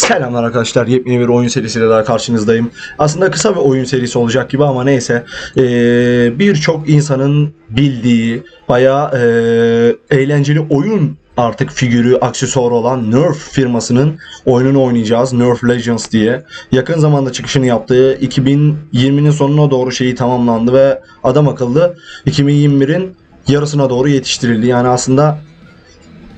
Selamlar arkadaşlar. Yepyeni bir oyun serisiyle daha karşınızdayım. Aslında kısa bir oyun serisi olacak gibi ama neyse. Ee, Birçok insanın bildiği bayağı ee, eğlenceli oyun artık figürü, aksesuarı olan Nerf firmasının oyununu oynayacağız. Nerf Legends diye. Yakın zamanda çıkışını yaptığı 2020'nin sonuna doğru şeyi tamamlandı ve adam akıllı 2021'in yarısına doğru yetiştirildi. Yani aslında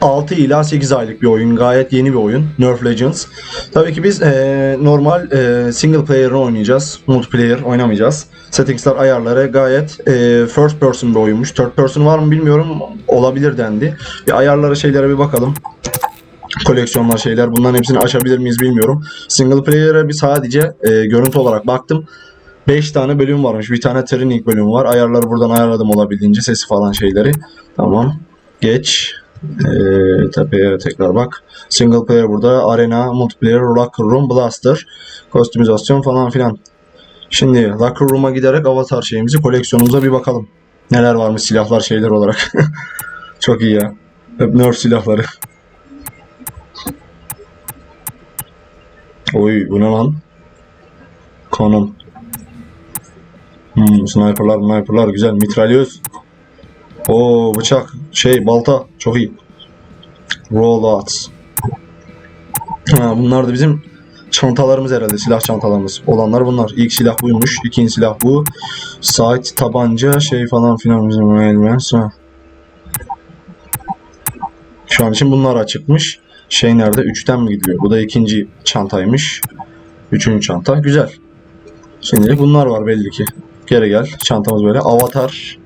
6 ila 8 aylık bir oyun. Gayet yeni bir oyun. Nerf Legends. Tabii ki biz eee, normal eee, single player'ını oynayacağız. Multiplayer oynamayacağız. Settings'ler ayarları gayet eee, first person bir oyunmuş. Third person var mı bilmiyorum. Olabilir dendi. Bir ayarlara şeylere bir bakalım. Koleksiyonlar şeyler. Bunların hepsini açabilir miyiz bilmiyorum. Single player'e bir sadece eee, görüntü olarak baktım. 5 tane bölüm varmış. Bir tane training bölümü var. Ayarları buradan ayarladım olabildiğince. Sesi falan şeyleri. Tamam. Geç. Ee, tepeye tekrar bak. Single player burada. Arena, multiplayer, locker room, blaster, kostümizasyon falan filan. Şimdi locker room'a giderek avatar şeyimizi, koleksiyonumuza bir bakalım. Neler varmış silahlar şeyler olarak. Çok iyi ya. Hep nerf silahları. Oy bu ne lan? Konum. Hmm, sniperlar, sniperlar güzel. Mitralyöz. Oo bıçak, şey balta çok iyi. Rollouts. Ha, bunlar da bizim çantalarımız herhalde silah çantalarımız. Olanlar bunlar. İlk silah buymuş. ikinci silah bu. Sight, tabanca, şey falan filan bizim elmas. Şu an için bunlar açıkmış. Şey nerede? Üçten mi gidiyor? Bu da ikinci çantaymış. Üçüncü çanta. Güzel. Şimdilik bunlar var belli ki. Geri gel. Çantamız böyle. Avatar.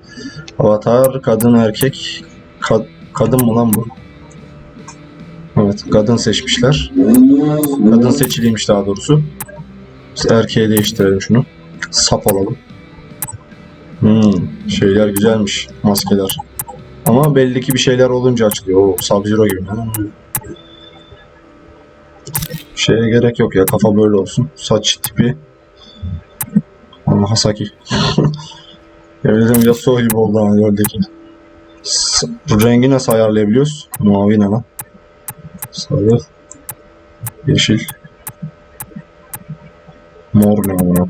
Avatar kadın erkek Kad- kadın mı lan bu? Evet kadın seçmişler. Kadın seçiliymiş daha doğrusu. Biz erkeğe değiştirelim şunu. Sap alalım. Hmm, şeyler güzelmiş maskeler. Ama belli ki bir şeyler olunca açılıyor. Oo, Sub-Zero gibi. Hmm. Şeye gerek yok ya kafa böyle olsun. Saç tipi. Ama Hasaki. Yemin Yasuo gibi oldu hani gördeki. Bu rengi nasıl ayarlayabiliyoruz? Mavi ne lan? Sarı. Yeşil. Mor ne amına?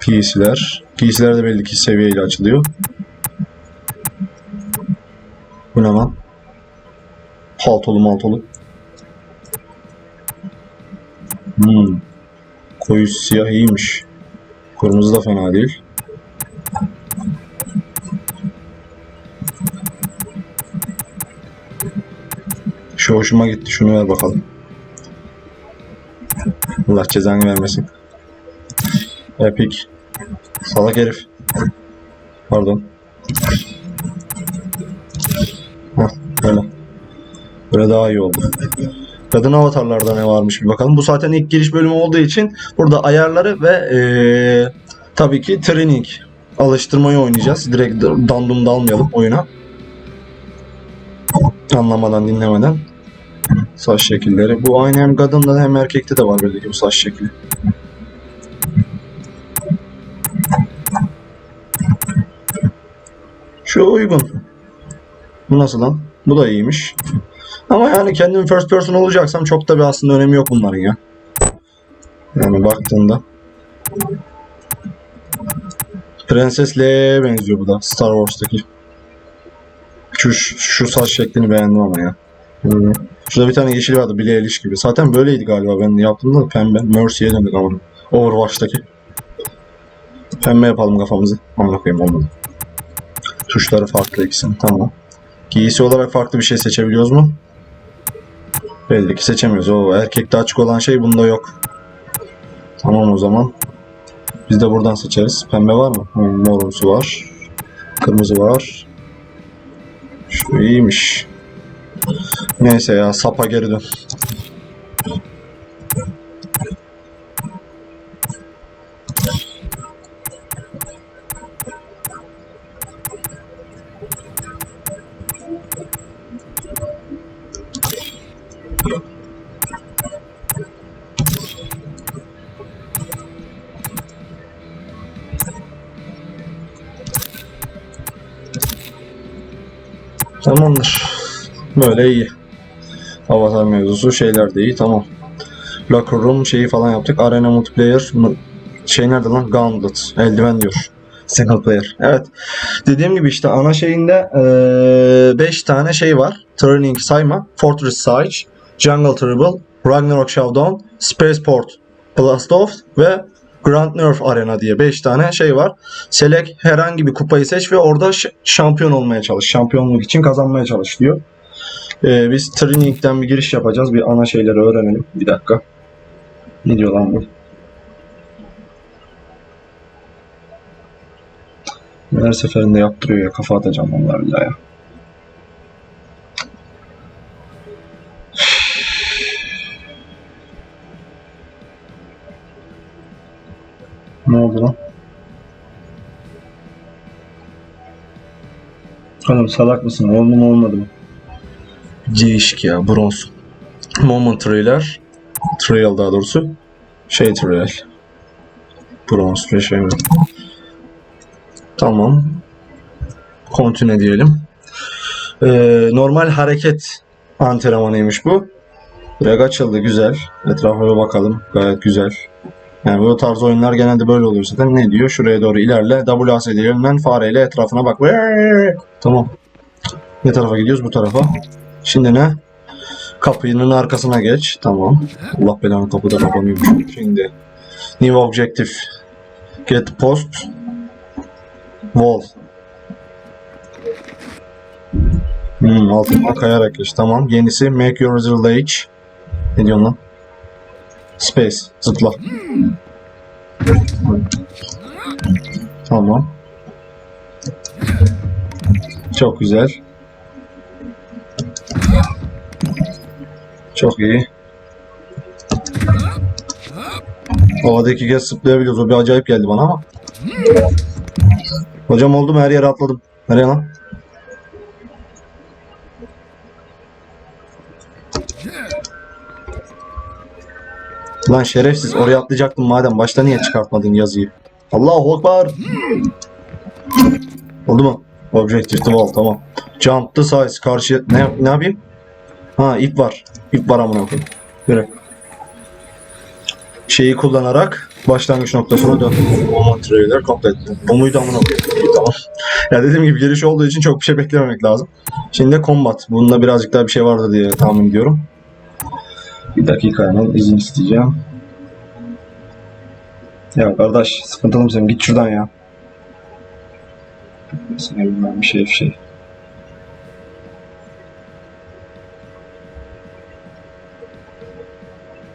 PC'ler. PC'ler de belli ki seviyeyle açılıyor. Bu ne lan? Paltolu maltolu. Hmm. Koyu siyah iyiymiş. Kırmızı da fena değil. Şu hoşuma gitti. Şunu ver bakalım. Allah cezanı vermesin. Epic. Salak herif. Pardon. Hah, böyle. Böyle daha iyi oldu. Kadın avatarlarda ne varmış bir bakalım. Bu zaten ilk giriş bölümü olduğu için burada ayarları ve eee, tabii ki training alıştırmayı oynayacağız. Direkt dandum dalmayalım oyuna. Anlamadan dinlemeden. Saç şekilleri. Bu aynı hem kadında hem erkekte de var böyle ki bu saç şekli. Şu uygun. Bu nasıl lan? Bu da iyiymiş. Ama yani kendim first person olacaksam çok da bir aslında önemi yok bunların ya. Yani baktığında. Prenses Leia'ya benziyor bu da Star Wars'taki. Şu, şu saç şeklini beğendim ama ya. Hmm. Şurada bir tane yeşil vardı Billie Eilish gibi. Zaten böyleydi galiba ben yaptığımda da pembe. Mercy'ye döndük ama. Overwatch'taki. Pembe yapalım kafamızı. Amına koyayım olmadı. Tuşları farklı ikisinin. Tamam. Giysi olarak farklı bir şey seçebiliyoruz mu? Belli ki seçemiyoruz. O erkekte açık olan şey bunda yok. Tamam o zaman. Biz de buradan seçeriz. Pembe var mı? Hmm, morumsu var. Kırmızı var. Şu iyiymiş. Neyse ya sapa geri dön. Tamamdır. Böyle iyi. Avatar mevzusu şeyler de iyi. Tamam. Locker room şeyi falan yaptık. Arena multiplayer şey nerede lan? Gauntlet. Eldiven diyor. Single player. Evet. Dediğim gibi işte ana şeyinde 5 tane şey var. Turning sayma. Fortress Siege, Jungle Tribal, Ragnarok Showdown, Spaceport, Blast Off ve Grand Nerf Arena diye 5 tane şey var. Select herhangi bir kupayı seç ve orada şampiyon olmaya çalış. Şampiyonluk için kazanmaya çalış diyor. Ee, biz training'den bir giriş yapacağız. Bir ana şeyleri öğrenelim. Bir dakika. Ne diyor lan bu? Her seferinde yaptırıyor ya. Kafa atacağım vallahi billahi ya. Ne oldu lan? Oğlum salak mısın? Oldu mu olmadı mı? Değişik ya bronz. Moment trailer. Trail daha doğrusu. Şey trail. Bronz ve şey mi? Tamam. Continue diyelim. Ee, normal hareket antrenmanıymış bu. Reg açıldı güzel. Etrafa bakalım. Gayet güzel. Yani bu tarz oyunlar genelde böyle oluyor zaten. Ne diyor? Şuraya doğru ilerle. WASD yönlen fareyle etrafına bak. Tamam. Ne tarafa gidiyoruz? Bu tarafa. Şimdi ne? Kapının arkasına geç. Tamam. Allah belanı kapıda kapanıyormuş. Şimdi New Objective Get Post Wall Hmm, altına kayarak geç. Tamam. Yenisi Make Your Reserve Age. Ne diyorsun lan? Space. Zıpla. Tamam. Çok güzel. Çok iyi. Havada iki kez zıplayabiliyoruz. O bir acayip geldi bana ama. Hocam oldu mu? Her yere atladım. Nereye lan? Lan şerefsiz oraya atlayacaktım madem. Başta niye çıkartmadın yazıyı? Allahu Ekber. Oldu mu? Objective to wall tamam. Jump the size karşı ne ne yapayım? Ha ip var. İp var amına koyayım. Göre. Şeyi kullanarak başlangıç noktasına dön. Moment trailer complete. Bu muydu amına koyayım? Tamam. Ya dediğim gibi giriş olduğu için çok bir şey beklememek lazım. Şimdi de combat. Bunda birazcık daha bir şey vardı diye tahmin ediyorum. Bir dakika hemen izin isteyeceğim. Ya kardeş sıkıntılı mısın? Git şuradan ya. Sana bilmem bir şey bir şey.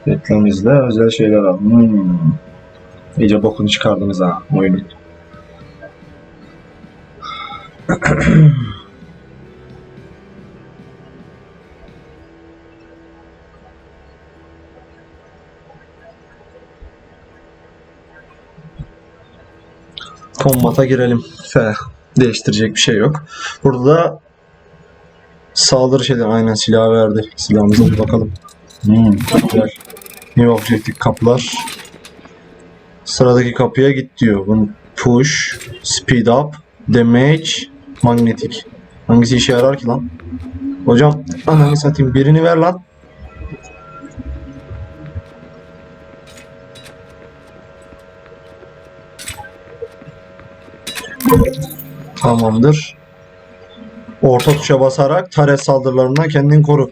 Reklam özel şeyler al. Hmm. İyice bokunu çıkardınız ha oyunun. Kombat'a girelim. F. Değiştirecek bir şey yok. Burada da saldırı şeyler aynen silah verdi. Silahımıza bir bakalım. Hmm, güzel. New Objective kapılar. Sıradaki kapıya git diyor. Bunun push, speed up, damage, magnetik. Hangisi işe yarar ki lan? Hocam ananı satayım birini ver lan. Tamamdır. Orta tuşa basarak taret saldırılarından kendini koru.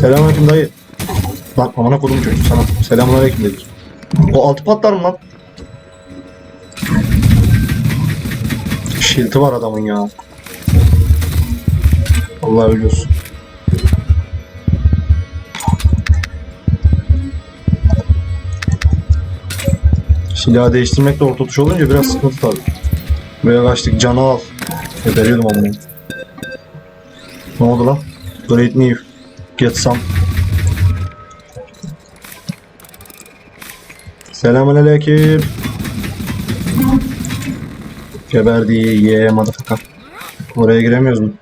Selamünaleyküm dayı. Lan amına kodum çocuk sana. Selamünaleyküm dedik. O altı patlar mı lan? Şilti var adamın ya. Allah ölüyorsun. Silah değiştirmek de orta tuş olunca biraz sıkıntı tabii. Buraya kaçtık canı al. Geberiyordum amına. Ne oldu lan? Great me. Get some. Selamünaleyküm. Geberdi ye motherfucker. Oraya giremiyoruz mu?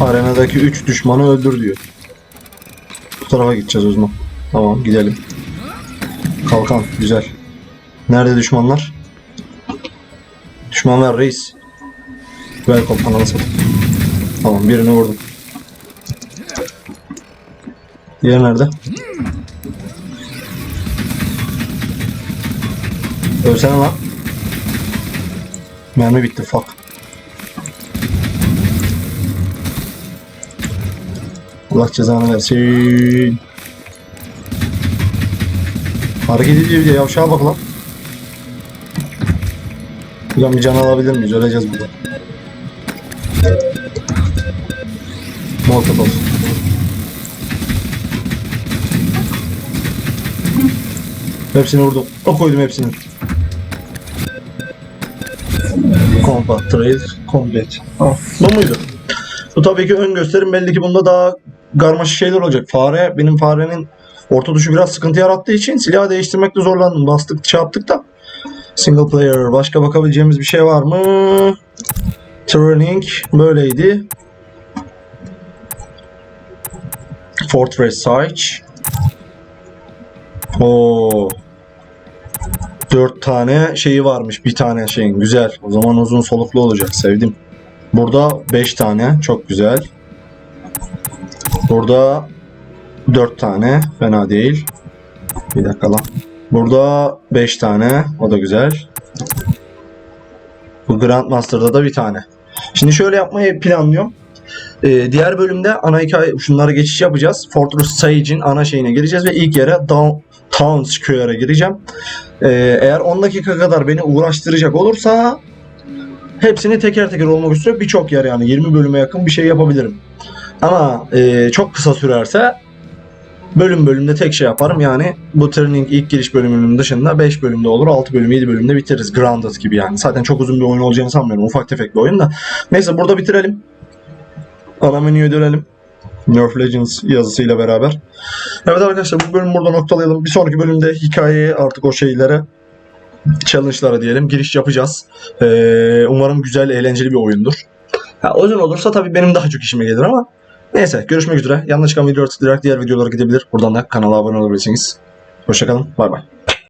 Arenadaki 3 düşmanı öldür diyor. Bu tarafa gideceğiz o zaman. Tamam gidelim. Kalkan güzel. Nerede düşmanlar? Düşmanlar reis. Kop ananı satayım. Tamam birini vurdum. Diğer nerede? Ölsene lan. Mermi bitti fuck. Allah cezanı versin. Hareket ediyor bir de yavşağa bak lan. Ulan bir can alabilir miyiz? Öleceğiz burada. Molotov olsun. Hepsini vurdum. O koydum hepsini. Combat Trail Combat. Ah, bu muydu? Bu tabii ki ön gösterim belli ki bunda daha karmaşık şeyler olacak. Fare, benim farenin orta tuşu biraz sıkıntı yarattığı için silahı değiştirmekte zorlandım. Bastık, şey da. Single player. Başka bakabileceğimiz bir şey var mı? Turning böyleydi. Fortress Siege. Oo. Dört tane şeyi varmış. Bir tane şeyin. Güzel. O zaman uzun soluklu olacak. Sevdim. Burada beş tane. Çok güzel. Burada dört tane. Fena değil. Bir dakika lan. Burada 5 tane. O da güzel. Bu Grandmaster'da da bir tane. Şimdi şöyle yapmayı planlıyorum. Ee, diğer bölümde ana hikaye şunlara geçiş yapacağız. Fortress Siege'in ana şeyine gireceğiz ve ilk yere Down, Town Square'a gireceğim. Ee, eğer 10 dakika kadar beni uğraştıracak olursa hepsini teker teker olmak üzere birçok yer yani 20 bölüme yakın bir şey yapabilirim. Ama e, çok kısa sürerse bölüm bölümde tek şey yaparım. Yani bu Turning ilk giriş bölümünün dışında 5 bölümde olur. 6 bölüm 7 bölümde bitiririz. Grounded gibi yani. Zaten çok uzun bir oyun olacağını sanmıyorum. Ufak tefek bir oyun da. Neyse burada bitirelim. Ana menüye dönelim. Nerf Legends yazısıyla beraber. Evet arkadaşlar bu bölümü burada noktalayalım. Bir sonraki bölümde hikayeye artık o şeylere challenge'lara diyelim giriş yapacağız. Ee, umarım güzel, eğlenceli bir oyundur. Ha, uzun olursa tabii benim daha çok işime gelir ama Neyse görüşmek üzere. Yanlış çıkan videoları tıklayarak diğer videolara gidebilir. Buradan da kanala abone olabilirsiniz. Hoşçakalın. Bay bay.